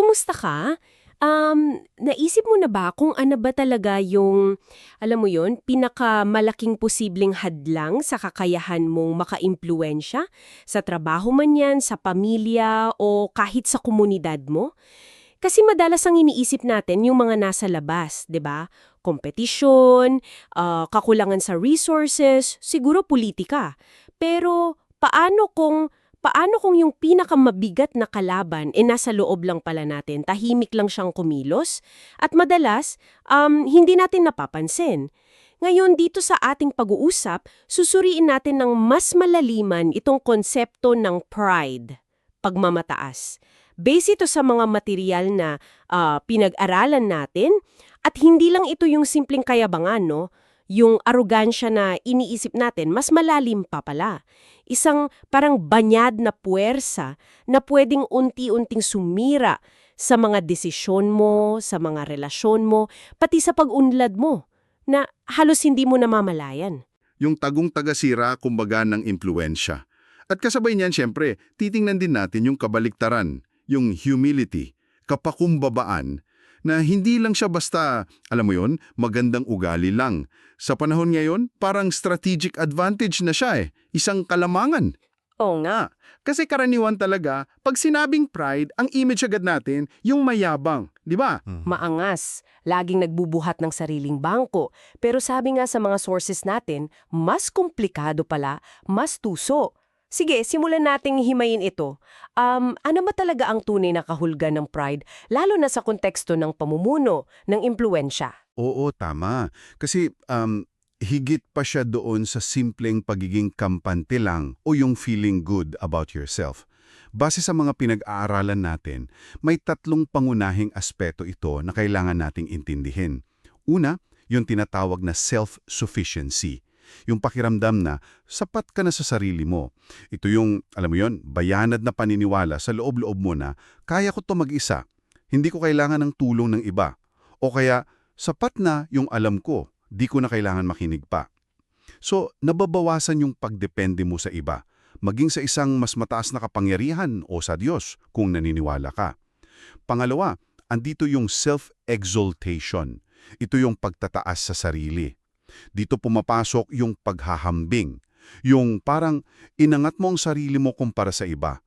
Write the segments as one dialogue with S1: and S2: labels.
S1: kumusta ka? Um, naisip mo na ba kung ano ba talaga yung, alam mo yon pinakamalaking posibleng hadlang sa kakayahan mong makaimpluensya? Sa trabaho man yan, sa pamilya, o kahit sa komunidad mo? Kasi madalas ang iniisip natin yung mga nasa labas, 'di ba? Kompetisyon, ah, kakulangan sa resources, siguro politika. Pero paano kung paano kung yung pinakamabigat na kalaban e nasa loob lang pala natin, tahimik lang siyang kumilos at madalas um, hindi natin napapansin. Ngayon dito sa ating pag-uusap, susuriin natin ng mas malaliman itong konsepto ng pride, pagmamataas. Base ito sa mga material na ah, pinag-aralan natin at hindi lang ito yung simpleng kayabangan, no? Yung arogansya na iniisip natin, mas malalim pa pala. Isang parang banyad na puwersa na pwedeng unti-unting sumira sa mga desisyon mo, sa mga relasyon mo, pati sa pag-unlad mo, na halos hindi mo namamalayan.
S2: Yung tagong tagasira kumbaga ng impluensya. At kasabay niyan, syempre, titingnan din natin yung kabaliktaran, yung humility, kapakumbabaan, na hindi lang siya basta, alam mo yon, magandang ugali lang. Sa panahon ngayon, parang strategic advantage na siya eh, isang kalamangan.
S3: Oo nga.
S2: Kasi karaniwan talaga, pag sinabing pride, ang image agad natin, yung mayabang, di ba?
S3: Maangas. Laging nagbubuhat ng sariling bangko. Pero sabi nga sa mga sources natin, mas komplikado pala, mas tuso. Sige, simulan nating himayin ito. Um, ano ba talaga ang tunay na kahulgan ng pride, lalo na sa konteksto ng pamumuno, ng impluensya?
S2: Oo, tama. Kasi um, higit pa siya doon sa simpleng pagiging kampante lang o yung feeling good about yourself. Base sa mga pinag-aaralan natin, may tatlong pangunahing aspeto ito na kailangan nating intindihin. Una, yung tinatawag na self-sufficiency. Yung pakiramdam na sapat ka na sa sarili mo. Ito yung, alam mo yon, bayanad na paniniwala sa loob-loob mo na kaya ko to mag-isa. Hindi ko kailangan ng tulong ng iba. O kaya, sapat na yung alam ko, di ko na kailangan makinig pa. So, nababawasan yung pagdepende mo sa iba, maging sa isang mas mataas na kapangyarihan o sa Diyos kung naniniwala ka. Pangalawa, andito yung self-exaltation. Ito yung pagtataas sa sarili. Dito pumapasok yung paghahambing, yung parang inangat mo ang sarili mo kumpara sa iba.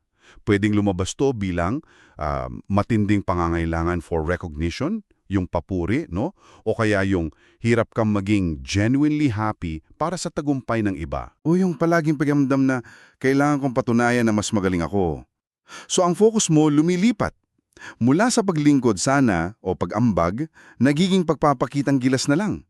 S2: Pwedeng lumabas to bilang ah, matinding pangangailangan for recognition, yung papuri, no? O kaya yung hirap kang maging genuinely happy para sa tagumpay ng iba. O yung palaging pakiramdam na kailangan kong patunayan na mas magaling ako. So ang focus mo lumilipat. Mula sa paglingkod sana o pag-ambag, nagiging pagpapakitang gilas na lang.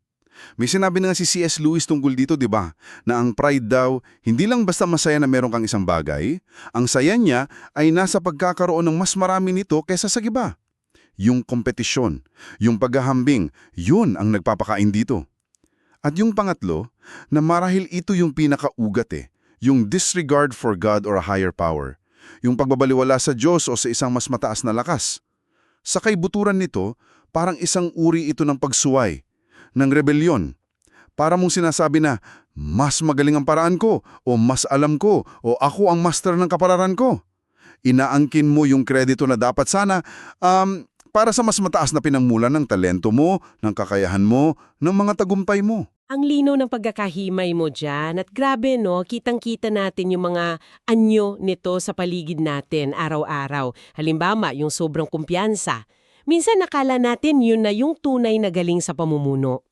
S2: May sinabi na nga si C.S. Lewis tungkol dito, di ba? Na ang pride daw, hindi lang basta masaya na meron kang isang bagay, ang saya niya ay nasa pagkakaroon ng mas marami nito kaysa sa iba. Yung kompetisyon, yung paghahambing, yun ang nagpapakain dito. At yung pangatlo, na marahil ito yung pinakaugat eh, yung disregard for God or a higher power. Yung pagbabaliwala sa Diyos o sa isang mas mataas na lakas. Sa kaibuturan nito, parang isang uri ito ng pagsuway, ng rebelyon. Para mong sinasabi na, mas magaling ang paraan ko, o mas alam ko, o ako ang master ng kapalaran ko. Inaangkin mo yung kredito na dapat sana um, para sa mas mataas na pinangmulan ng talento mo, ng kakayahan mo, ng mga tagumpay mo.
S1: Ang lino ng pagkakahimay mo dyan at grabe no, kitang-kita natin yung mga anyo nito sa paligid natin araw-araw. Halimbawa, yung sobrang kumpiyansa. Minsan nakala natin yun na yung tunay na galing sa pamumuno.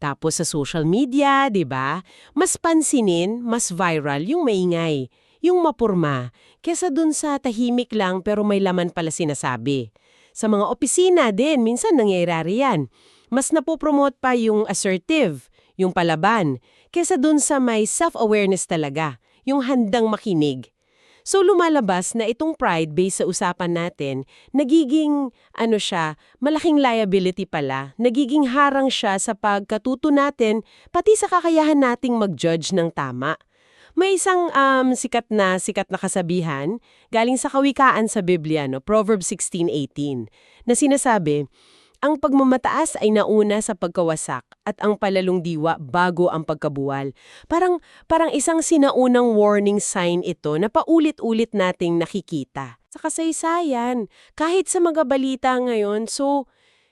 S1: Tapos sa social media, 'di ba? Mas pansinin, mas viral yung maingay, yung mapurma, kesa dun sa tahimik lang pero may laman pala sinasabi. Sa mga opisina din, minsan nangyayari yan. Mas napopromote pa yung assertive, yung palaban, kesa dun sa may self-awareness talaga, yung handang makinig. So lumalabas na itong pride based sa usapan natin, nagiging ano siya, malaking liability pala, nagiging harang siya sa pagkatuto natin pati sa kakayahan nating mag-judge ng tama. May isang um, sikat na sikat na kasabihan galing sa kawikaan sa Biblia, no, Proverbs 16:18, na sinasabi,
S4: ang pagmamataas ay nauna sa pagkawasak at ang palalong diwa bago ang pagkabuwal. Parang, parang isang sinaunang warning sign ito na paulit-ulit nating nakikita. Sa kasaysayan, kahit sa mga balita ngayon, so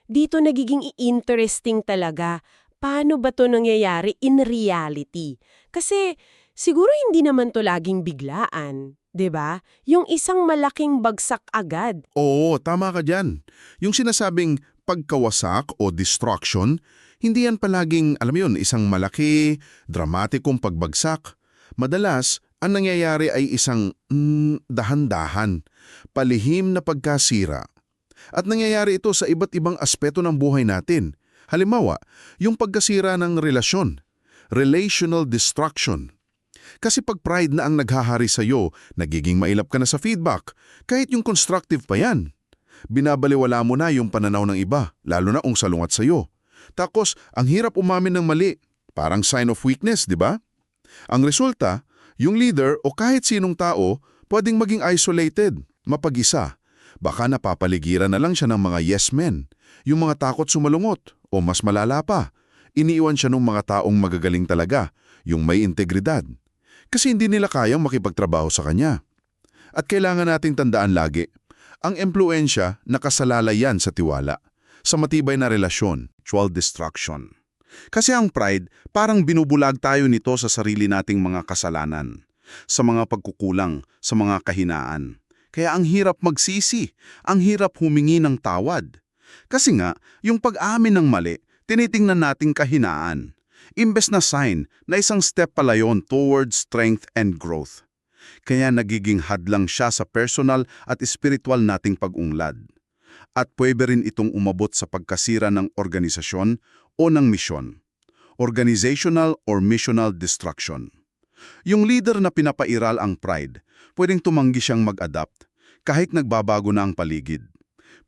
S4: dito nagiging interesting talaga. Paano ba to nangyayari in reality? Kasi siguro hindi naman to laging biglaan. 'di ba? Yung isang malaking bagsak agad.
S2: Oo, tama ka dyan. Yung sinasabing pagkawasak o destruction, hindi yan palaging, alam yun, isang malaki, dramatikong pagbagsak. Madalas, ang nangyayari ay isang mm, dahan-dahan, palihim na pagkasira. At nangyayari ito sa iba't ibang aspeto ng buhay natin. Halimbawa, yung pagkasira ng relasyon, relational destruction. Kasi pag pride na ang naghahari sa'yo, nagiging mailap ka na sa feedback, kahit yung constructive pa yan. Binabaliwala mo na yung pananaw ng iba, lalo na kung salungat sa'yo. Tapos, ang hirap umamin ng mali, parang sign of weakness, di ba? Ang resulta, yung leader o kahit sinong tao, pwedeng maging isolated, mapag-isa. Baka napapaligiran na lang siya ng mga yes men, yung mga takot sumalungot, o mas malala pa, iniiwan siya ng mga taong magagaling talaga, yung may integridad. Kasi hindi nila kayang makipagtrabaho sa kanya. At kailangan nating tandaan lagi, ang empluensya nakasalalay yan sa tiwala, sa matibay na relasyon, mutual destruction. Kasi ang pride, parang binubulag tayo nito sa sarili nating mga kasalanan, sa mga pagkukulang, sa mga kahinaan. Kaya ang hirap magsisi, ang hirap humingi ng tawad. Kasi nga, yung pag-amin ng mali, tinitingnan nating kahinaan. Imbes na sign na isang step pala yon towards strength and growth. Kaya nagiging hadlang siya sa personal at spiritual nating pag-unglad. At pwede rin itong umabot sa pagkasira ng organisasyon o ng misyon. Organizational or missional destruction. Yung leader na pinapairal ang pride, pwedeng tumanggi siyang mag-adapt kahit nagbabago na ang paligid.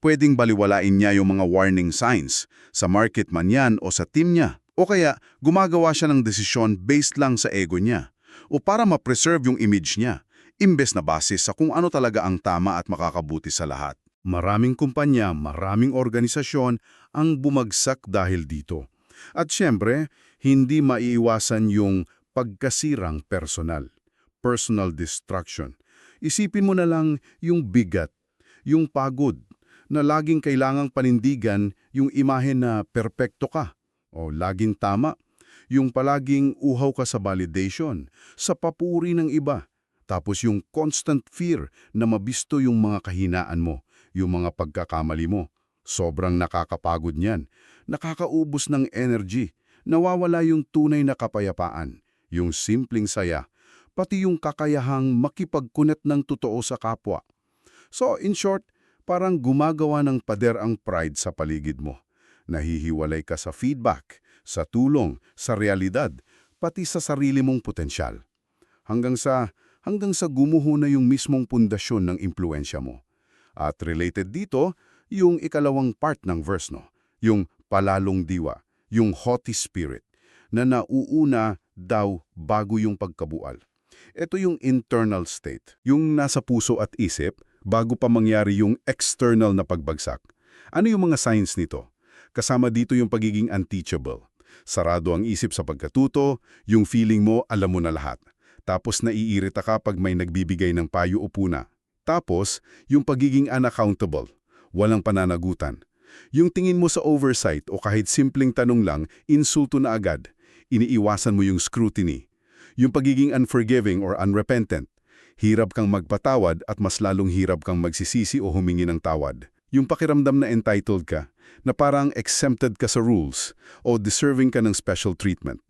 S2: Pwedeng baliwalain niya yung mga warning signs sa market man yan o sa team niya. O kaya gumagawa siya ng desisyon based lang sa ego niya o para ma-preserve yung image niya, imbes na base sa kung ano talaga ang tama at makakabuti sa lahat. Maraming kumpanya, maraming organisasyon ang bumagsak dahil dito. At siyempre, hindi maiiwasan yung pagkasirang personal, personal destruction. Isipin mo na lang yung bigat, yung pagod, na laging kailangang panindigan yung imahe na perpekto ka o laging tama, yung palaging uhaw ka sa validation, sa papuri ng iba, tapos yung constant fear na mabisto yung mga kahinaan mo, yung mga pagkakamali mo. Sobrang nakakapagod niyan, nakakaubos ng energy, nawawala yung tunay na kapayapaan, yung simpleng saya, pati yung kakayahang makipagkunet ng totoo sa kapwa. So, in short, parang gumagawa ng pader ang pride sa paligid mo. Nahihiwalay ka sa feedback, sa tulong, sa realidad, pati sa sarili mong potensyal. Hanggang sa, hanggang sa gumuho na yung mismong pundasyon ng impluensya mo. At related dito, yung ikalawang part ng verse, no? yung palalong diwa, yung haughty spirit, na nauuna daw bago yung pagkabual. Ito yung internal state, yung nasa puso at isip bago pa mangyari yung external na pagbagsak. Ano yung mga signs nito? Kasama dito yung pagiging unteachable. Sarado ang isip sa pagkatuto, yung feeling mo alam mo na lahat. Tapos naiirita ka pag may nagbibigay ng payo o puna. Tapos, yung pagiging unaccountable, walang pananagutan. Yung tingin mo sa oversight o kahit simpleng tanong lang, insulto na agad. Iniiwasan mo yung scrutiny. Yung pagiging unforgiving or unrepentant, hirap kang magpatawad at mas lalong hirap kang magsisisi o humingi ng tawad. Yung pakiramdam na entitled ka, na parang exempted ka sa rules o deserving ka ng special treatment.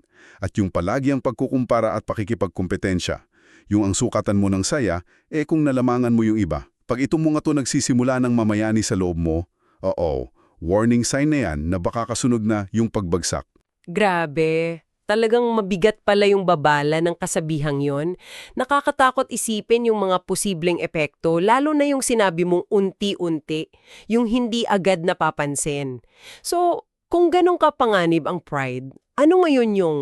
S2: At yung palagi ang pagkukumpara at pakikipagkompetensya, yung ang sukatan mo ng saya, eh kung nalamangan mo yung iba. Pag ito mo nga to nagsisimula ng mamayani sa loob mo, oo, warning sign na yan na baka kasunod na yung pagbagsak.
S1: Grabe. Talagang mabigat pala yung babala ng kasabihang yon. Nakakatakot isipin yung mga posibleng epekto, lalo na yung sinabi mong unti-unti, yung hindi agad napapansin. So, kung ganong kapanganib ang pride, ano ngayon yung,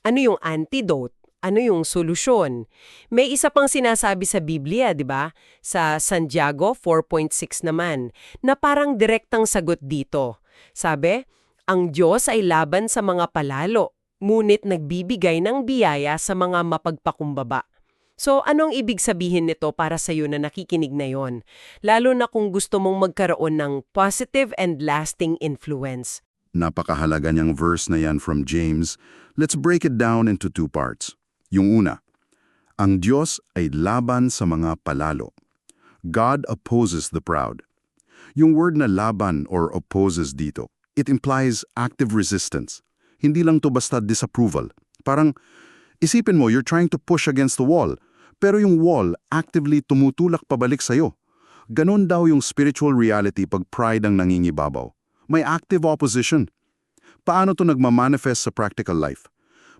S1: ano yung antidote? Ano yung solusyon? May isa pang sinasabi sa Biblia, di ba? Sa Santiago 4.6 naman, na parang direktang sagot dito. Sabi, ang Diyos ay laban sa mga palalo, ngunit nagbibigay ng biyaya sa mga mapagpakumbaba. So, anong ibig sabihin nito para sa iyo na nakikinig na yon? Lalo na kung gusto mong magkaroon ng positive and lasting influence.
S2: Napakahalaga niyang verse na yan from James. Let's break it down into two parts. Yung una, ang Diyos ay laban sa mga palalo. God opposes the proud. Yung word na laban or opposes dito, it implies active resistance. Hindi lang to basta disapproval. Parang, isipin mo, you're trying to push against the wall, pero yung wall actively tumutulak pabalik sa'yo. Ganon daw yung spiritual reality pag pride ang nangingibabaw. May active opposition. Paano to nagmamanifest sa practical life?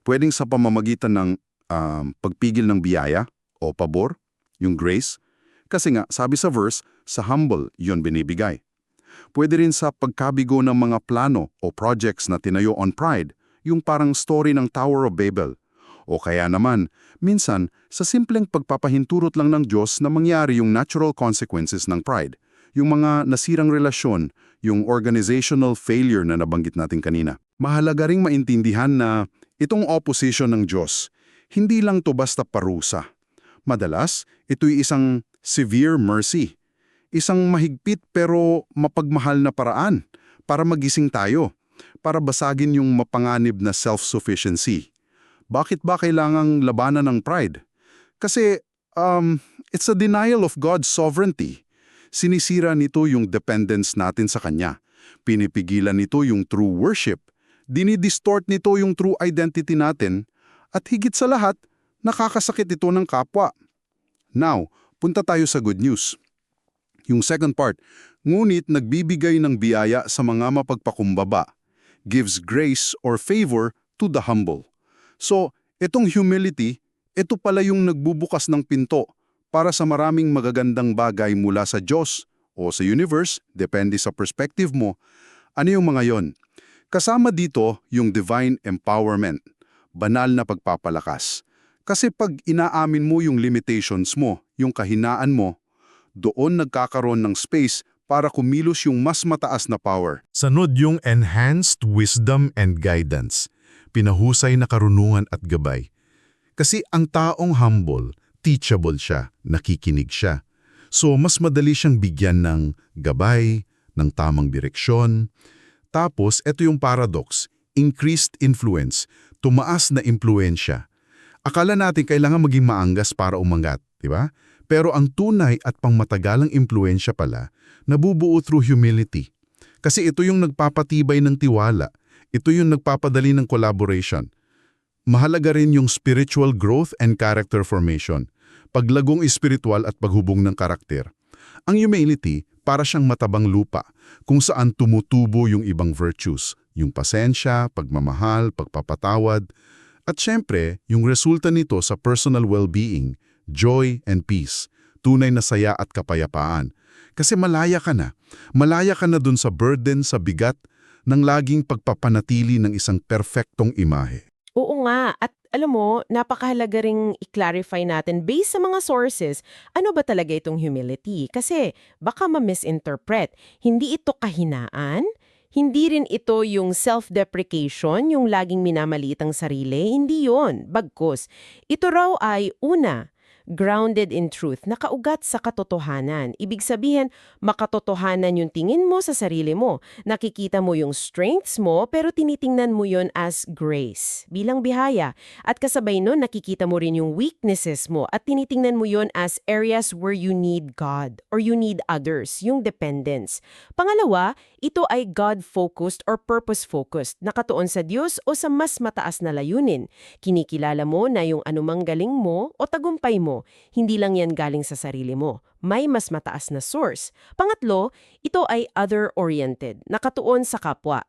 S2: Pwedeng sa pamamagitan ng um, pagpigil ng biyaya o pabor, yung grace. Kasi nga, sabi sa verse, sa humble yon binibigay. Pwede rin sa pagkabigo ng mga plano o projects na tinayo on pride, yung parang story ng Tower of Babel. O kaya naman, minsan, sa simpleng pagpapahinturot lang ng Diyos na mangyari yung natural consequences ng pride. Yung mga nasirang relasyon, yung organizational failure na nabanggit natin kanina. Mahalaga ring maintindihan na itong opposition ng Diyos, hindi lang to basta parusa. Madalas, ito'y isang severe mercy. Isang mahigpit pero mapagmahal na paraan para magising tayo, para basagin yung mapanganib na self-sufficiency. Bakit ba kailangang labanan ng pride? Kasi um, it's a denial of God's sovereignty. Sinisira nito yung dependence natin sa Kanya. Pinipigilan nito yung true worship. Dinidistort nito yung true identity natin. At higit sa lahat, nakakasakit ito ng kapwa. Now, punta tayo sa good news. Yung second part, ngunit nagbibigay ng biyaya sa mga mapagpakumbaba, gives grace or favor to the humble. So, itong humility, ito pala yung nagbubukas ng pinto para sa maraming magagandang bagay mula sa Diyos o sa universe, depende sa perspective mo. Ano yung mga yon? Kasama dito yung divine empowerment, banal na pagpapalakas. Kasi pag inaamin mo yung limitations mo, yung kahinaan mo, doon nagkakaroon ng space para kumilos yung mas mataas na power.
S5: Sanod yung enhanced wisdom and guidance, pinahusay na karunungan at gabay. Kasi ang taong humble, teachable siya, nakikinig siya. So mas madali siyang bigyan ng gabay, ng tamang direksyon. Tapos, ito yung paradox, increased influence, tumaas na impluensya. Akala natin kailangan maging maanggas para umangat, di ba? Pero ang tunay at pangmatagalang impluensya pala, nabubuo through humility. Kasi ito yung nagpapatibay ng tiwala. Ito yung nagpapadali ng collaboration. Mahalaga rin yung spiritual growth and character formation, paglagong espiritual at paghubong ng karakter. Ang humility, para siyang matabang lupa, kung saan tumutubo yung ibang virtues, yung pasensya, pagmamahal, pagpapatawad, at syempre, yung resulta nito sa personal well-being, joy and peace, tunay na saya at kapayapaan. Kasi malaya ka na. Malaya ka na dun sa burden, sa bigat, ng laging pagpapanatili ng isang perfectong imahe.
S1: Oo nga, at alam mo, napakahalaga ring i-clarify natin based sa mga sources, ano ba talaga itong humility? Kasi baka ma-misinterpret. Hindi ito kahinaan, hindi rin ito yung self-deprecation, yung laging minamaliit ang sarili, hindi yon. Bagkus, ito raw ay una, grounded in truth, nakaugat sa katotohanan. Ibig sabihin, makatotohanan yung tingin mo sa sarili mo. Nakikita mo yung strengths mo, pero tinitingnan mo yon as grace, bilang bihaya. At kasabay nun, nakikita mo rin yung weaknesses mo at tinitingnan mo yon as areas where you need God or you need others, yung dependence. Pangalawa, ito ay God-focused or purpose-focused, nakatuon sa Diyos o sa mas mataas na layunin. Kinikilala mo na yung anumang galing mo o tagumpay mo, hindi lang yan galing sa sarili mo. May mas mataas na source. Pangatlo, ito ay other-oriented, nakatuon sa kapwa.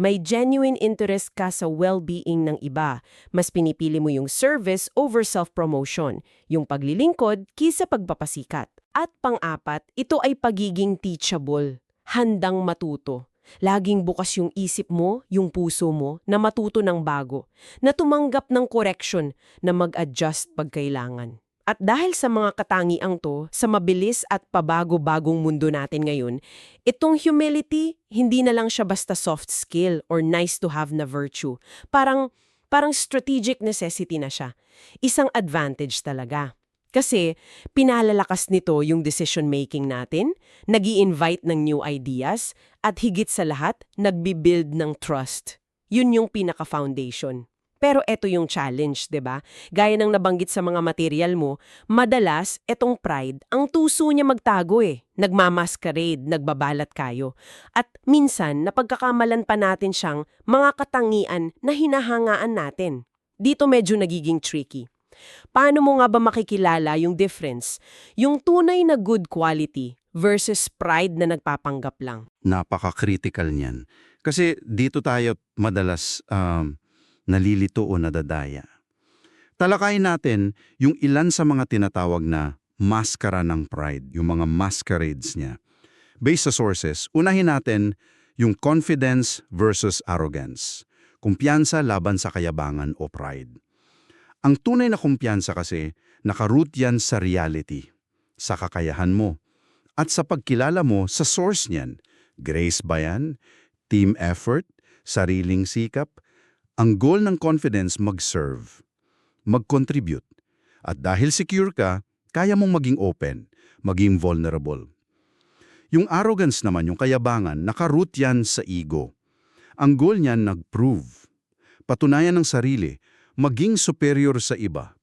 S1: May genuine interest ka sa well-being ng iba. Mas pinipili mo yung service over self-promotion, yung paglilingkod kisa pagpapasikat. At pang-apat, ito ay pagiging teachable, handang matuto. Laging bukas yung isip mo, yung puso mo, na matuto ng bago, na tumanggap ng correction, na mag-adjust pag kailangan. At dahil sa mga katangiang to, sa mabilis at pabago-bagong mundo natin ngayon, itong humility, hindi na lang siya basta soft skill or nice to have na virtue. Parang, parang strategic necessity na siya. Isang advantage talaga. Kasi pinalalakas nito yung decision-making natin, nag invite ng new ideas, at higit sa lahat, nagbi-build ng trust. Yun yung pinaka-foundation. Pero eto yung challenge, 'di ba? Gaya ng nabanggit sa mga material mo, madalas etong pride, ang tuso niya magtago eh. Nagmamasquerade, nagbabalat kayo. At minsan, napagkakamalan pa natin siyang mga katangian na hinahangaan natin. Dito medyo nagiging tricky. Paano mo nga ba makikilala yung difference? Yung tunay na good quality versus pride na nagpapanggap lang.
S2: Napaka-critical niyan. Kasi dito tayo madalas um, nalilito o nadadaya. Talakayin natin yung ilan sa mga tinatawag na maskara ng pride, yung mga masquerades niya. Based sa sources, unahin natin yung confidence versus arrogance. Kumpiyansa laban sa kayabangan o pride. Ang tunay na kumpiyansa kasi, nakaroot yan sa reality, sa kakayahan mo, at sa pagkilala mo sa source niyan. Grace ba yan? Team effort? Sariling sikap? Ang goal ng confidence mag-serve, mag-contribute. At dahil secure ka, kaya mong maging open, maging vulnerable. Yung arrogance naman, yung kayabangan, nakaroot yan sa ego. Ang goal niyan nag-prove. Patunayan ng sarili, maging superior sa iba.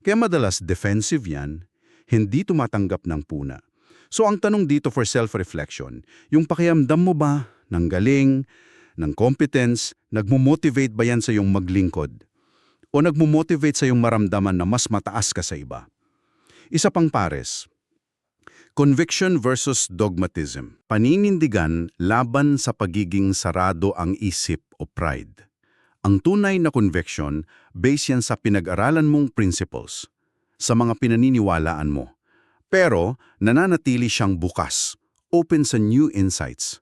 S2: Kaya madalas defensive yan, hindi tumatanggap ng puna. So ang tanong dito for self-reflection, yung pakiamdam mo ba ng galing, ng competence, nagmo-motivate ba yan sa yung maglingkod? O nagmo-motivate sa yung maramdaman na mas mataas ka sa iba? Isa pang pares, conviction versus dogmatism. Paninindigan laban sa pagiging sarado ang isip o pride. Ang tunay na conviction, base yan sa pinag-aralan mong principles, sa mga pinaniniwalaan mo. Pero nananatili siyang bukas, open sa new insights,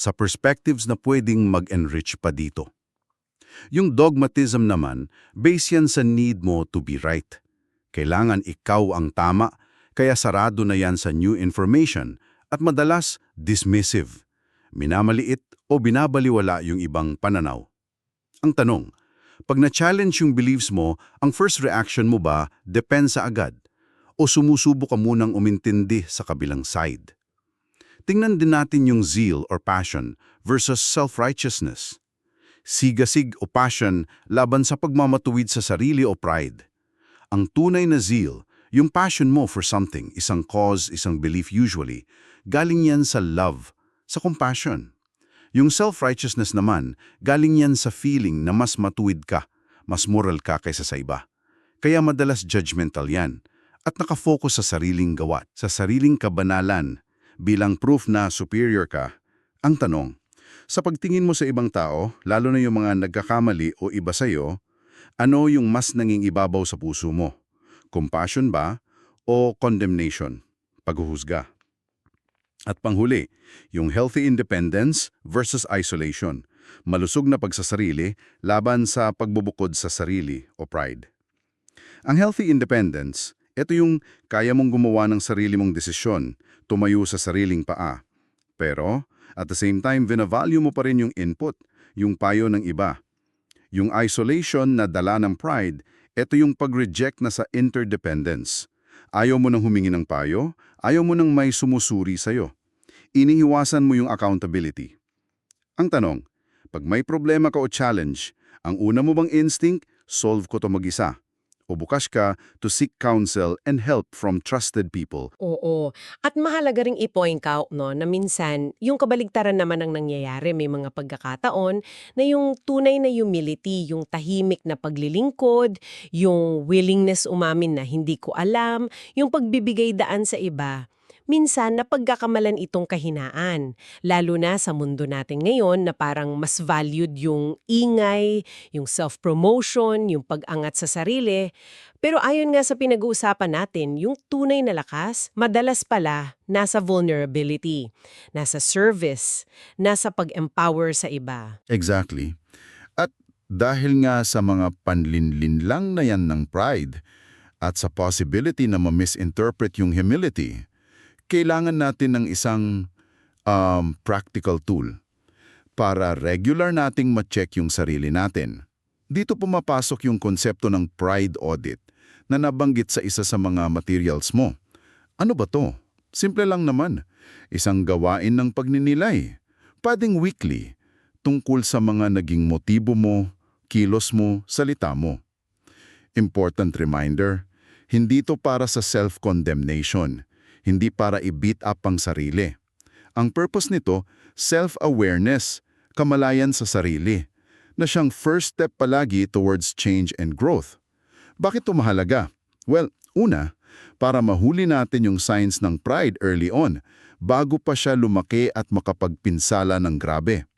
S2: sa perspectives na pwedeng mag-enrich pa dito. Yung dogmatism naman, base yan sa need mo to be right. Kailangan ikaw ang tama, kaya sarado na yan sa new information at madalas dismissive. Minamaliit o binabaliwala yung ibang pananaw. Ang tanong, pag na-challenge yung beliefs mo, ang first reaction mo ba depensa agad? O sumusubo ka munang umintindi sa kabilang side? Tingnan din natin yung zeal or passion versus self-righteousness. Sigasig o passion laban sa pagmamatuwid sa sarili o pride. Ang tunay na zeal, yung passion mo for something, isang cause, isang belief usually, galing yan sa love, sa compassion. Yung self-righteousness naman, galing yan sa feeling na mas matuwid ka, mas moral ka kaysa sa iba. Kaya madalas judgmental yan at nakafocus sa sariling gawa, sa sariling kabanalan bilang proof na superior ka. Ang tanong, sa pagtingin mo sa ibang tao, lalo na yung mga nagkakamali o iba sa'yo, ano yung mas nanging ibabaw sa puso mo? Compassion ba o condemnation? Paghuhusga. At panghuli, yung healthy independence versus isolation. Malusog na pagsasarili laban sa pagbubukod sa sarili o pride. Ang healthy independence, ito yung kaya mong gumawa ng sarili mong desisyon, tumayo sa sariling paa. Pero, at the same time, vinavalue mo pa rin yung input, yung payo ng iba. Yung isolation na dala ng pride, ito yung pag-reject na sa interdependence. Ayaw mo nang humingi ng payo, ayaw mo nang may sumusuri sa'yo. Inihiwasan mo yung accountability. Ang tanong, pag may problema ka o challenge, ang una mo bang instinct, solve ko to mag-isa? O bukas ka to seek counsel and help from trusted people?
S1: Oo. At mahalaga ring i-point out no, na minsan, yung kabaligtaran naman ang nangyayari, may mga pagkakataon na yung tunay na humility, yung tahimik na paglilingkod, yung willingness umamin na hindi ko alam, yung pagbibigay daan sa iba, minsan napagkakamalan itong kahinaan. Lalo na sa mundo natin ngayon na parang mas valued yung ingay, yung self-promotion, yung pag-angat sa sarili. Pero ayon nga sa pinag-uusapan natin, yung tunay na lakas, madalas pala nasa vulnerability, nasa service, nasa pag-empower sa iba.
S6: Exactly. At dahil nga sa mga panlinlin lang na yan ng pride,
S2: At sa possibility na ma-misinterpret yung humility, kailangan natin ng isang um, practical tool para regular nating ma-check yung sarili natin. Dito pumapasok yung konsepto ng pride audit na nabanggit sa isa sa mga materials mo. Ano ba to? Simple lang naman. Isang gawain ng pagninilay. Pwedeng weekly, tungkol sa mga naging motibo mo, kilos mo, salita mo. Important reminder, hindi to para sa self-condemnation, hindi para i-beat up ang sarili. Ang purpose nito, self-awareness, kamalayan sa sarili, na siyang first step palagi towards change and growth. Bakit ito mahalaga? Well, una, para mahuli natin yung signs ng pride early on, bago pa siya lumaki at makapagpinsala ng grabe.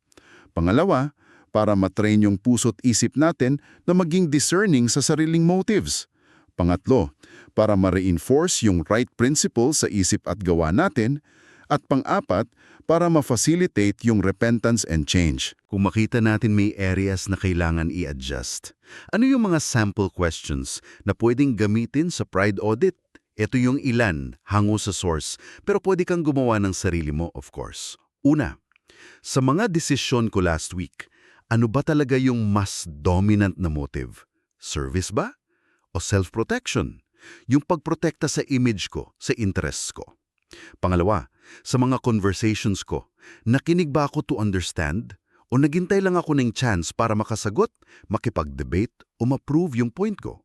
S2: Pangalawa, para matrain yung puso't isip natin na maging discerning sa sariling motives. Pangatlo, para ma-reinforce yung right principle sa isip at gawa natin. At pang-apat, para ma-facilitate yung repentance and change.
S7: Kung makita natin may areas na kailangan i-adjust, ano yung mga sample questions na pwedeng gamitin sa pride audit? Ito yung ilan, hango sa source, pero pwede kang gumawa ng sarili mo, of course. Una, sa mga desisyon ko last week, ano ba talaga yung mas dominant na motive? Service ba? O self-protection? Yung pagprotekta sa image ko, sa interests ko. Pangalawa, sa mga conversations ko, nakinig ba ako to understand? O naghintay lang ako ng chance para makasagot, makipag-debate o ma-prove yung point ko?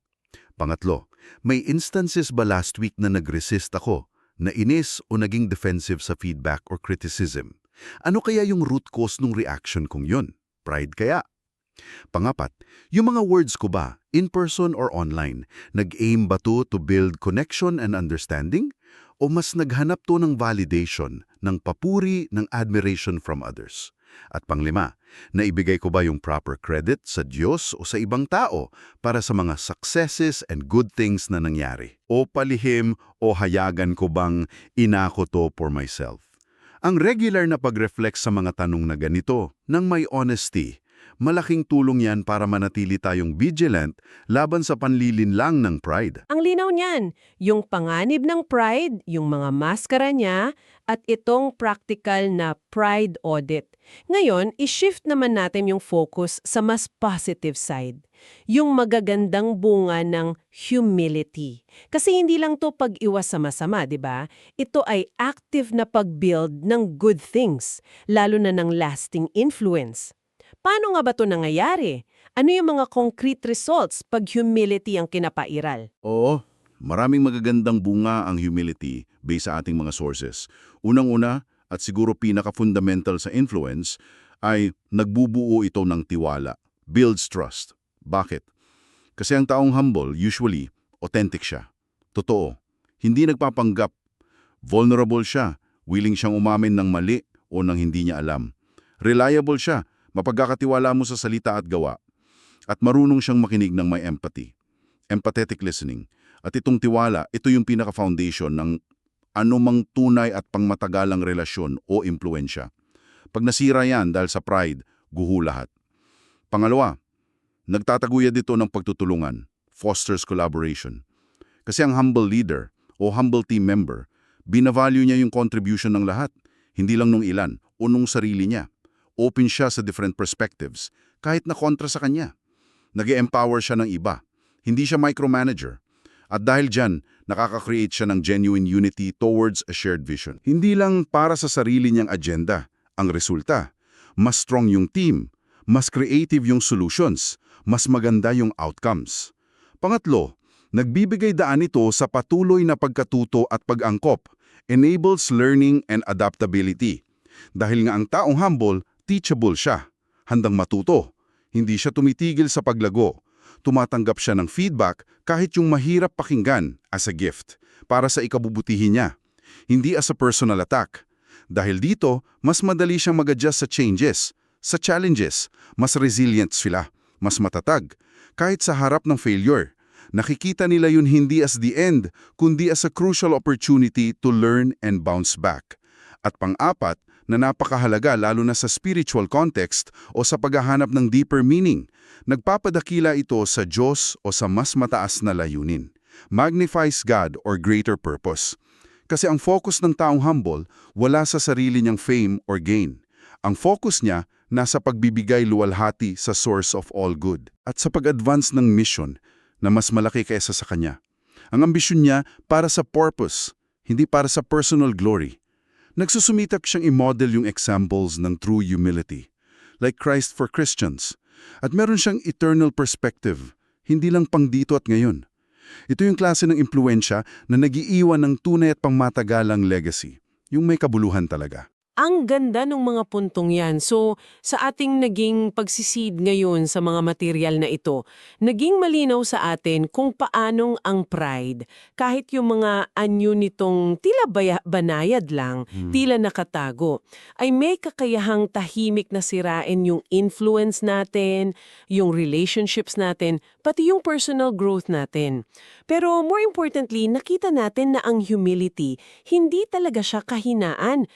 S7: Pangatlo, may instances ba last week na nag-resist ako, na inis o naging defensive sa feedback or criticism? Ano kaya yung root cause ng reaction kong yun? Pride kaya? Pangapat, yung mga words ko ba, in person or online, nag-aim ba to to build connection and understanding? O mas naghanap to ng validation, ng papuri, ng admiration from others? At panglima, naibigay ko ba yung proper credit sa Diyos o sa ibang tao para sa mga successes and good things na nangyari? O palihim o hayagan ko bang inako to for myself? Ang regular na pag-reflect sa mga tanong na ganito, ng may honesty, malaking tulong yan para manatili tayong vigilant laban sa panlilinlang ng pride.
S1: Ang linaw niyan, yung panganib ng pride, yung mga maskara niya, at itong practical na pride audit. Ngayon, i-shift naman natin yung focus sa mas positive side. Yung magagandang bunga ng humility. Kasi hindi lang to pag-iwas sa masama, di ba? Ito ay active na pag-build ng good things, lalo na ng lasting influence. Paano nga ba to nangyayari? Ano yung mga concrete results pag humility ang kinapairal?
S2: Oo, maraming magagandang bunga ang humility based sa ating mga sources. Unang-una, at siguro pinaka-fundamental sa influence, ay nagbubuo ito ng tiwala. Builds trust. Bakit? Kasi ang taong humble, usually, authentic siya. Totoo. Hindi nagpapanggap. Vulnerable siya. Willing siyang umamin ng mali o ng hindi niya alam. Reliable siya. Mapagkakatiwala mo sa salita at gawa. At marunong siyang makinig ng may empathy. Empathetic listening. At itong tiwala, ito yung pinaka-foundation ng anumang tunay at pangmatagalang relasyon o impluensya. Pag nasira yan dahil sa pride, guho lahat. Pangalawa, nagtataguyod dito ng pagtutulungan, fosters collaboration. Kasi ang humble leader o humble team member, binavalue niya yung contribution ng lahat, hindi lang nung ilan o nung sarili niya. Open siya sa different perspectives, kahit na kontra sa kanya. nag empower siya ng iba. Hindi siya micromanager. At dahil dyan, nakaka-create siya ng genuine unity towards a shared vision. Hindi lang para sa sarili niyang agenda. Ang resulta, mas strong yung team, mas creative yung solutions, mas maganda yung outcomes. Pangatlo, nagbibigay daan ito sa patuloy na pagkatuto at pag-angkop, enables learning and adaptability. Dahil nga ang taong humble, teachable siya, handang matuto. Hindi siya tumitigil sa paglago. Tumatanggap siya ng feedback kahit yung mahirap pakinggan as a gift para sa ikabubutihin niya. Hindi as a personal attack. Dahil dito, mas madali siyang mag-adjust sa changes, sa challenges, mas resilient sila, mas matatag. Kahit sa harap ng failure, nakikita nila yun hindi as the end, kundi as a crucial opportunity to learn and bounce back. At pang-apat, na napakahalaga lalo na sa spiritual context o sa paghahanap ng deeper meaning. Nagpapadakila ito sa Diyos o sa mas mataas na layunin. magnifies God or greater purpose. Kasi ang focus ng taong humble wala sa sarili niyang fame or gain. Ang focus niya nasa pagbibigay luwalhati sa source of all good at sa pag-advance ng mission na mas malaki kaysa sa kanya. Ang ambisyon niya para sa purpose, hindi para sa personal glory. Nagsusumitak siyang i-model yung examples ng true humility, like Christ for Christians. At meron siyang eternal perspective, hindi lang pang dito at ngayon. Ito yung klase ng impluensya na nagiiwan ng tunay at pangmatagalang legacy, yung may kabuluhan talaga.
S1: Ang ganda ng mga puntong yan. So, sa ating naging pagsisid ngayon sa mga material na ito, naging malinaw sa atin kung paanong ang pride, kahit yung mga anyo nitong tila baya- banayad lang, tila nakatago, ay may kakayahang tahimik na sirain yung influence natin, yung relationships natin, pati yung personal growth natin. Pero more importantly, nakita natin na ang humility, hindi talaga siya kahinaan,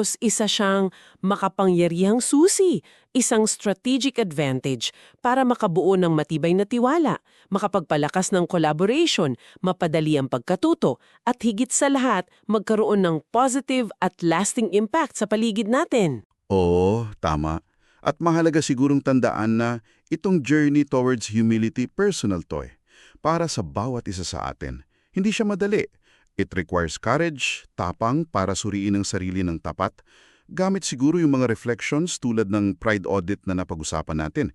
S1: bagkos isa siyang makapangyarihang susi, isang strategic advantage para makabuo ng matibay na tiwala, makapagpalakas ng collaboration, mapadali ang pagkatuto, at higit sa lahat, magkaroon ng positive at lasting impact sa paligid natin.
S2: Oo, tama. At mahalaga sigurong tandaan na itong journey towards humility personal to eh. Para sa bawat isa sa atin. Hindi siya madali. It requires courage, tapang para suriin ang sarili ng tapat, gamit siguro yung mga reflections tulad ng pride audit na napag-usapan natin.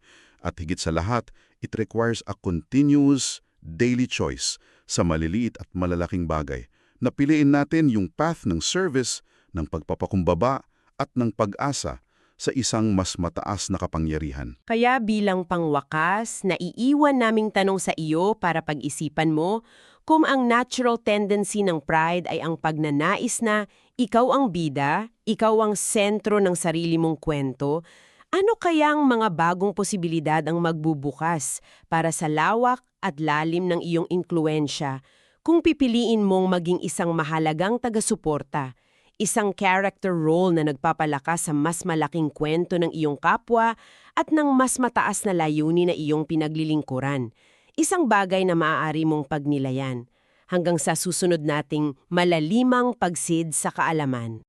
S2: At higit sa lahat, it requires a continuous, daily choice sa maliliit at malalaking bagay. Napiliin natin yung path ng service, ng pagpapakumbaba, at ng pag-asa sa isang mas mataas na kapangyarihan.
S8: Kaya bilang pangwakas, naiiwan naming tanong sa iyo para pag-isipan mo kung ang natural tendency ng pride ay ang pagnanais na ikaw ang bida, ikaw ang sentro ng sarili mong kwento, ano kayang mga bagong posibilidad ang magbubukas para sa lawak at lalim ng iyong impluensya kung pipiliin mong maging isang mahalagang taga-suporta, isang character role na nagpapalakas sa mas malaking kwento ng iyong kapwa at ng mas mataas na layunin na iyong pinaglilingkuran. Isang bagay na maaari mong pagnilayan hanggang sa susunod nating malalimang pagsid sa kaalaman.